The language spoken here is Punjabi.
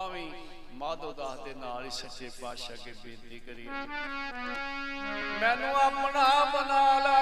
ਆਵੀਂ ਮਾਧੋ ਦਾਸ ਦੇ ਨਾਲ ਹੀ ਸੱਚੇ ਪਾਤਸ਼ਾਹ ਅੱਗੇ ਬੇਨਤੀ ਕਰੀ। ਮੈਨੂੰ ਆਪਣਾ ਬਣਾ ਲੈ।